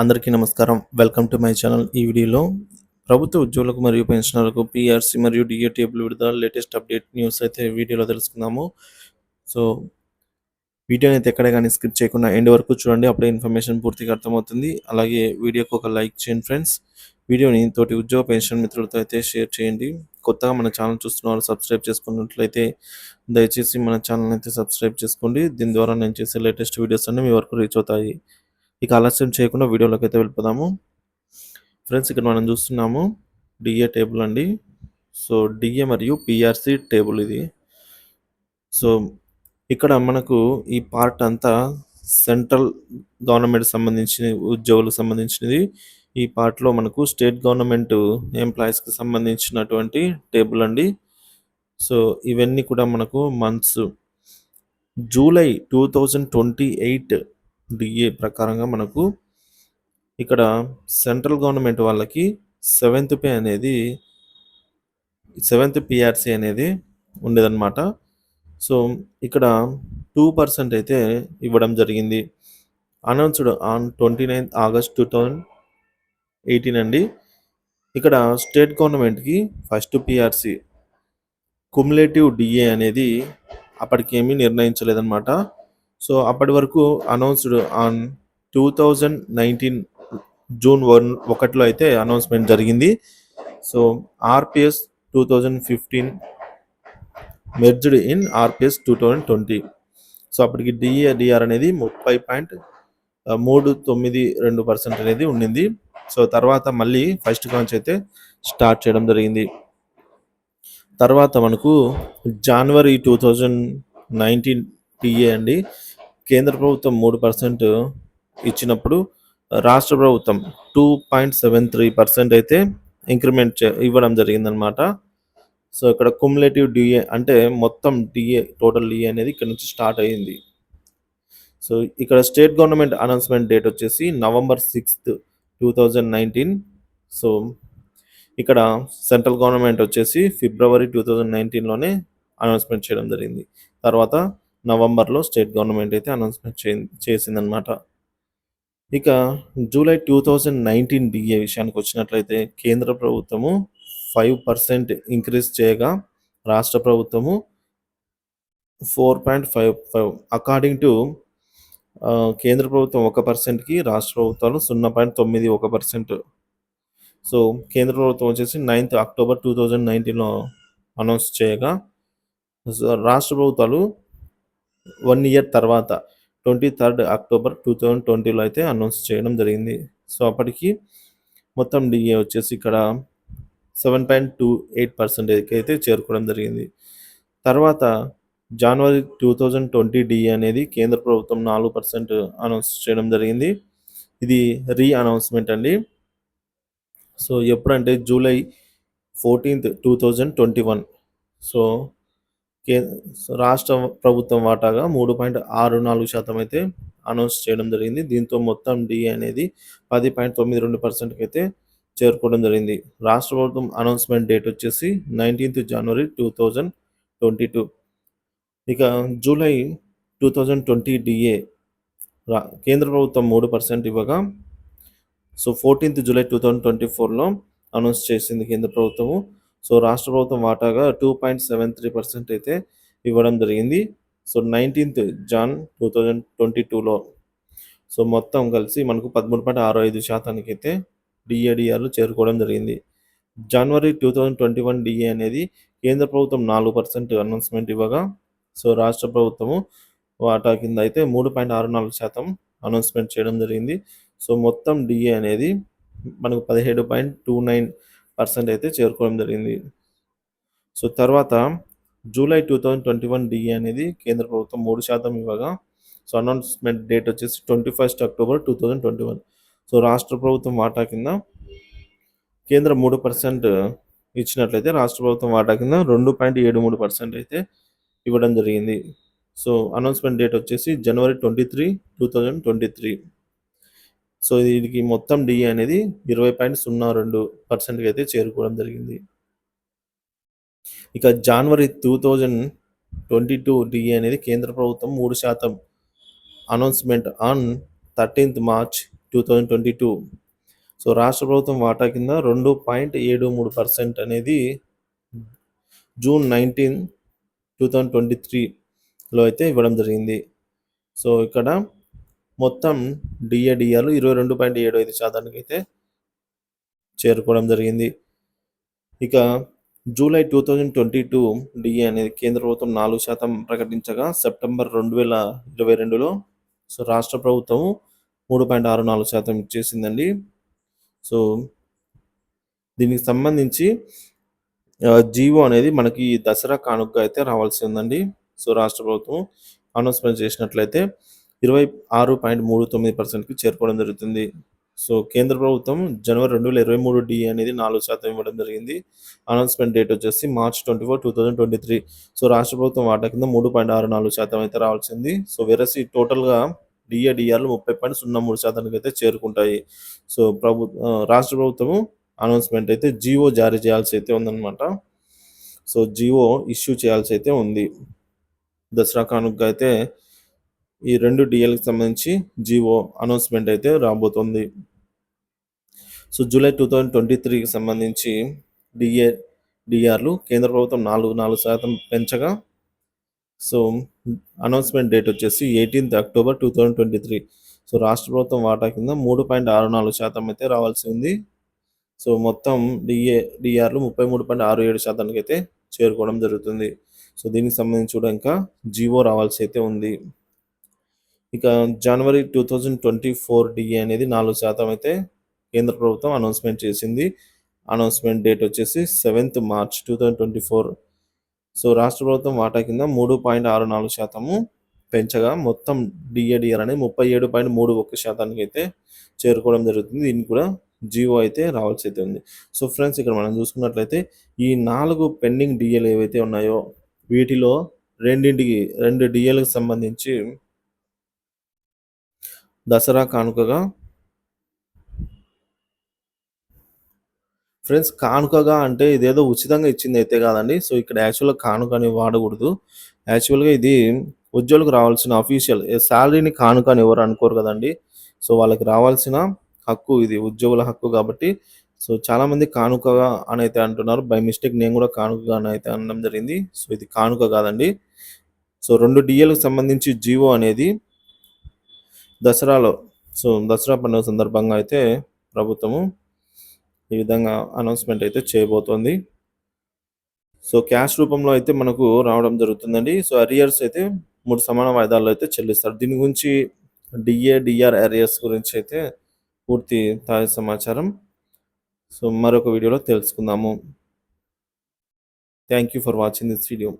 అందరికీ నమస్కారం. Welcome to my channel ఈ వీడియోలో ప్రభుత్వ ఉద్యోగులకు మరియు పెన్షనర్లకు పిఆర్సీ మరియు డిఏ టేబుల్ విడుదల లేటెస్ట్ అప్డేట్ న్యూస్ అయితే వీడియోలో తెలుసుకుందాము. సో వీడియోని అయితే ఎక్కడ కానీ స్కిప్ చేయకుండా ఎండ్ వరకు చూడండి. అప్పుడే ఇన్ఫర్మేషన్ పూర్తిగా అర్థమవుతుంది. అలాగే వీడియోకి ఒక లైక్ చేయండి ఫ్రెండ్స్ వీడియోని తోటి ఉద్యోగ పెన్షన్ మిత్రులతో అయితే షేర్ చేయండి. కొత్తగా మన ఛానల్ చూస్తున్న వాళ్ళు సబ్స్క్రైబ్ చేసుకున్నట్లయితే దయచేసి మన ఛానల్ అయితే సబ్స్క్రైబ్ చేసుకోండి. దీని ద్వారా నేను చేసే లేటెస్ట్ వీడియోస్ అన్నీ మీ వరకు రీచ్ అవుతాయి. ఇక ఆలస్యం చేయకుండా వీడియోలోకి అయితే వెళ్ళిపోదాము. ఫ్రెండ్స్ ఇక్కడ మనం చూస్తున్నాము డిఏ టేబుల్ అండి. సో డిఏ మరియు పిఆర్సి టేబుల్ ఇది. సో ఇక్కడ మనకు ఈ పార్ట్ అంతా సెంట్రల్ గవర్నమెంట్ సంబంధించిన ఉద్యోగులకు సంబంధించినది. ఈ పార్ట్లో మనకు స్టేట్ గవర్నమెంట్ ఎంప్లాయీస్కి సంబంధించినటువంటి టేబుల్ అండి. సో ఇవన్నీ కూడా మనకు months July two thousand twenty eight DA ప్రకారంగా మనకు ఇక్కడ సెంట్రల్ గవర్నమెంట్ వాళ్ళకి సెవెంత్ పే అనేది సెవెంత్ పిఆర్సీ అనేది ఉండేదన్నమాట. సో ఇక్కడ టూ పర్సెంట్ అయితే ఇవ్వడం జరిగింది. Announced on twenty ninth August two thousand eighteen అండి. ఇక్కడ స్టేట్ గవర్నమెంట్కి ఫస్ట్ పిఆర్సి కుమ్యులేటివ్ డిఏ అనేది అప్పటికేమీ నిర్ణయించలేదన్నమాట. సో అప్పటి వరకు announced on two thousand nineteen June one ఒకటిలో అయితే అనౌన్స్మెంట్ జరిగింది. So RPS two thousand fifteen merged in RPS two thousand twenty. So అప్పటికి డిఏ డిఆర్ అనేది ముప్పై పాయింట్ మూడు తొమ్మిది రెండు పర్సెంట్ అనేది ఉండింది. సో తర్వాత మళ్ళీ ఫస్ట్ కాంచ్ అయితే స్టార్ట్ చేయడం జరిగింది. తర్వాత మనకు జనవరి టూ థౌజండ్ నైన్టీన్ టీఏ అండి. కేంద్ర ప్రభుత్వం మూడు పర్సెంట్ ఇచ్చినప్పుడు రాష్ట్ర ప్రభుత్వం two point seven three percent అయితే ఇంక్రిమెంట్ ఇవ్వడం జరిగిందనమాట సో ఇక్కడ కుములేటివ్ డిఏ అంటే మొత్తం డిఏ టోటల్ డిఏ అనేది ఇక్కడ నుంచి స్టార్ట్ అయ్యింది సో ఇక్కడ స్టేట్ గవర్నమెంట్ అనౌన్స్మెంట్ డేట్ వచ్చేసి November sixth two thousand nineteen so ఇక్కడ సెంట్రల్ గవర్నమెంట్ వచ్చేసి ఫిబ్రవరి టూ థౌజండ్ నైన్టీన్లోనే అనౌన్స్మెంట్ చేయడం జరిగింది. తర్వాత నవంబర్లో స్టేట్ గవర్నమెంట్ అయితే అనౌన్స్మెంట్ చే చేసిందనమాట ఇక July two thousand nineteen DA విషయానికి వచ్చినట్లయితే కేంద్ర ప్రభుత్వము ఫైవ్ పర్సెంట్ ఇంక్రీజ్ చేయగా రాష్ట్ర ప్రభుత్వము four point five five according to కేంద్ర ప్రభుత్వం ఒక పర్సెంట్కి రాష్ట్ర ప్రభుత్వాలు సున్నా పాయింట్ తొమ్మిది ఒక పర్సెంట్. సో కేంద్ర ప్రభుత్వం వచ్చేసి నైన్త్ అక్టోబర్ టూ థౌజండ్ నైన్టీన్లో అనౌన్స్ చేయగా రాష్ట్ర ప్రభుత్వాలు వన్ ఇయర్ తర్వాత twenty third October two thousand ట్వంటీలో అయితే అనౌన్స్ చేయడం జరిగింది. సో అప్పటికి మొత్తం డిఏ వచ్చేసి ఇక్కడ సెవెన్ పాయింట్ టూ ఎయిట్ పర్సెంటేజ్కి అయితే చేరుకోవడం జరిగింది. తర్వాత జనవరి టూ థౌజండ్ ట్వంటీ డిఏ అనేది కేంద్ర ప్రభుత్వం నాలుగు పర్సెంట్ అనౌన్స్ చేయడం జరిగింది. ఇది రీ అనౌన్స్మెంట్ అండి. సో ఎప్పుడంటే July fourteenth two thousand twenty one. So కే రాష్ట్ర ప్రభుత్వం వాటాగా మూడు పాయింట్ ఆరు నాలుగు శాతం అయితే అనౌన్స్ చేయడం జరిగింది. దీంతో మొత్తం డి అనేది పది పాయింట్ తొమ్మిది రెండు పర్సెంట్కి అయితే చేరుకోవడం జరిగింది. రాష్ట్ర ప్రభుత్వం అనౌన్స్మెంట్ డేట్ వచ్చేసి నైన్టీన్త్ జనవరి టూ థౌజండ్ ట్వంటీ టూ. ఇక July two thousand twenty DA కేంద్ర ప్రభుత్వం మూడు పర్సెంట్ ఇవ్వగా so fourteenth July two thousand twenty ఫోర్లో అనౌన్స్ చేసింది కేంద్ర ప్రభుత్వము. సో రాష్ట్ర ప్రభుత్వం వాటాగా two point seven three percent అయితే ఇవ్వడం జరిగింది. So nineteenth Jan two thousand twenty టూలో సో మొత్తం కలిసి మనకు పదమూడు పాయింట్ ఆరు ఐదు శాతానికి అయితే డిఏడిఆర్లు చేరుకోవడం జరిగింది. జనవరి two thousand twenty one DA అనేది కేంద్ర ప్రభుత్వం నాలుగు పర్సెంట్ అనౌన్స్మెంట్ ఇవ్వగా సో రాష్ట్ర ప్రభుత్వము వాటా కింద అయితే మూడు పాయింట్ ఆరు నాలుగు శాతం అనౌన్స్మెంట్ చేయడం జరిగింది. సో మొత్తం డిఏ అనేది మనకు పదిహేడు పాయింట్ టూ నైన్ పర్సెంట్ అయితే చేరుకోవడం జరిగింది. సో తర్వాత July two thousand twenty one DA అనేది కేంద్ర ప్రభుత్వం మూడు శాతం ఇవ్వగా సో అనౌన్స్మెంట్ డేట్ వచ్చేసి twenty first October two thousand twenty one. So రాష్ట్ర ప్రభుత్వం వాటా కింద కేంద్ర మూడు పర్సెంట్ ఇచ్చినట్లయితే రాష్ట్ర ప్రభుత్వం వాటా కింద రెండు పాయింట్ ఏడు మూడు పర్సెంట్ అయితే ఇవ్వడం జరిగింది. సో అనౌన్స్మెంట్ డేట్ వచ్చేసి జనవరి twenty three two thousand twenty three. So దీనికి మొత్తం డి అనేది ఇరవై పాయింట్ సున్నా రెండు పర్సెంట్కి అయితే చేరుకోవడం జరిగింది. ఇక జనవరి two thousand twenty two D అనేది కేంద్ర ప్రభుత్వం మూడు శాతం announcement on thirteenth March two thousand twenty two. So రాష్ట్ర ప్రభుత్వం వాటా కింద రెండు పాయింట్ ఏడు మూడు పర్సెంట్ అనేది June nineteen two thousand twenty త్రీలో అయితే ఇవ్వడం జరిగింది. సో ఇక్కడ మొత్తం డిఏడిఆర్లు ఇరవై రెండు పాయింట్ ఏడు ఐదు శాతానికి అయితే చేరుకోవడం జరిగింది. ఇక July two thousand twenty two DA అనేది కేంద్ర ప్రభుత్వం నాలుగు శాతం ప్రకటించగా సెప్టెంబర్ రెండు వేల ఇరవై రెండులో సో రాష్ట్ర ప్రభుత్వం మూడు పాయింట్ ఆరు నాలుగు శాతం ఇచ్చేసిందండి. సో దీనికి సంబంధించి జీవో అనేది మనకి దసరా కానుక అయితే రావాల్సి ఉందండి. సో రాష్ట్ర ప్రభుత్వం అనౌన్స్మెంట్ చేసినట్లయితే ఇరవై ఆరు పాయింట్ మూడు తొమ్మిది పర్సెంట్కి చేరుకోవడం జరుగుతుంది. సో కేంద్ర ప్రభుత్వం జనవరి రెండు వేల ఇరవై మూడు డి అనేది నాలుగు శాతం ఇవ్వడం జరిగింది. అనౌన్స్మెంట్ డేట్ వచ్చేసి March twenty four two thousand twenty three. So రాష్ట్ర ప్రభుత్వం వాటా కింద మూడు పాయింట్ ఆరు నాలుగు శాతం అయితే రావాల్సింది. సో వెరసి టోటల్గా డిఏ డిఆర్లు ముప్పై పాయింట్ సున్నా మూడు శాతానికి అయితే చేరుకుంటాయి. సో ప్రభు రాష్ట్ర ప్రభుత్వము అనౌన్స్మెంట్ అయితే జియో జారీ చేయాల్సి అయితే ఉందన్నమాట. సో జియో ఇష్యూ చేయాల్సి అయితే ఉంది. దసరా కానుక అయితే ఈ రెండు డిఎల్కి సంబంధించి జీవో అనౌన్స్మెంట్ అయితే రాబోతుంది. So July two thousand twenty త్రీకి సంబంధించి డిఏ డిఆర్లు కేంద్ర ప్రభుత్వం నాలుగు నాలుగు శాతం పెంచగా సో అనౌన్స్మెంట్ డేట్ వచ్చేసి eighteenth October two thousand twenty three so రాష్ట్ర ప్రభుత్వం వాటా కింద మూడు పాయింట్ ఆరు నాలుగు శాతం అయితే రావాల్సి ఉంది. సో మొత్తం డిఏ డిఆర్లు ముప్పై మూడు పాయింట్ ఆరు ఏడు శాతానికి అయితే చేరుకోవడం జరుగుతుంది. సో దీనికి సంబంధించి కూడా ఇంకా జీవో రావాల్సి అయితే ఉంది. ఇక జనవరి two thousand twenty four DA అనేది నాలుగు శాతం అయితే కేంద్ర ప్రభుత్వం అనౌన్స్మెంట్ చేసింది. అనౌన్స్మెంట్ డేట్ వచ్చేసి seventh March two thousand twenty four so రాష్ట్ర ప్రభుత్వం వాటా కింద మూడు పాయింట్ ఆరు నాలుగు శాతము పెంచగా మొత్తం డిఏడిఆర్ అనేది ముప్పై ఏడు పాయింట్ మూడు ఒక్క శాతానికి అయితే చేరుకోవడం జరుగుతుంది. దీనికి కూడా జియో అయితే రావాల్సి అయితే ఉంది. సో ఫ్రెండ్స్ ఇక్కడ మనం చూసుకున్నట్లయితే ఈ నాలుగు పెండింగ్ డిఏలు ఏవైతే ఉన్నాయో వీటిలో రెండింటికి రెండు డిఏలకు సంబంధించి దసరా కానుకగా. ఫ్రెండ్స్ కానుకగా అంటే ఇదేదో ఉచితంగా ఇచ్చింది అయితే కాదండి. సో ఇక్కడ యాక్చువల్గా కానుక అని వాడకూడదు. యాక్చువల్గా ఇది ఉద్యోగులకు రావాల్సిన అఫీషియల్ శాలరీని కానుక అని ఎవరు అనుకోరు కదండి. సో వాళ్ళకి రావాల్సిన హక్కు ఇది ఉద్యోగుల హక్కు కాబట్టి. సో చాలామంది కానుకగా అని అయితే అంటున్నారు. బై మిస్టేక్ నేను కూడా కానుకగా అని అయితే అనడం జరిగింది. సో ఇది కానుక కాదండి. సో రెండు డిఎల్కి సంబంధించి జీవో అనేది దసరాలో సో దసరా పండుగ సందర్భంగా అయితే ప్రభుత్వము ఈ విధంగా అనౌన్స్మెంట్ అయితే చేయబోతోంది. సో క్యాష్ రూపంలో అయితే మనకు రావడం జరుగుతుందండి. సో అరియర్స్ అయితే మూడు సమాన వాయిదాల్లో అయితే చెల్లిస్తారు. దీని గురించి డిఏ డిఆర్ అరియర్స్ గురించి అయితే పూర్తి తాజా సమాచారం. సో మరొక వీడియోలో తెలుసుకుందాము. Thank you for watching this video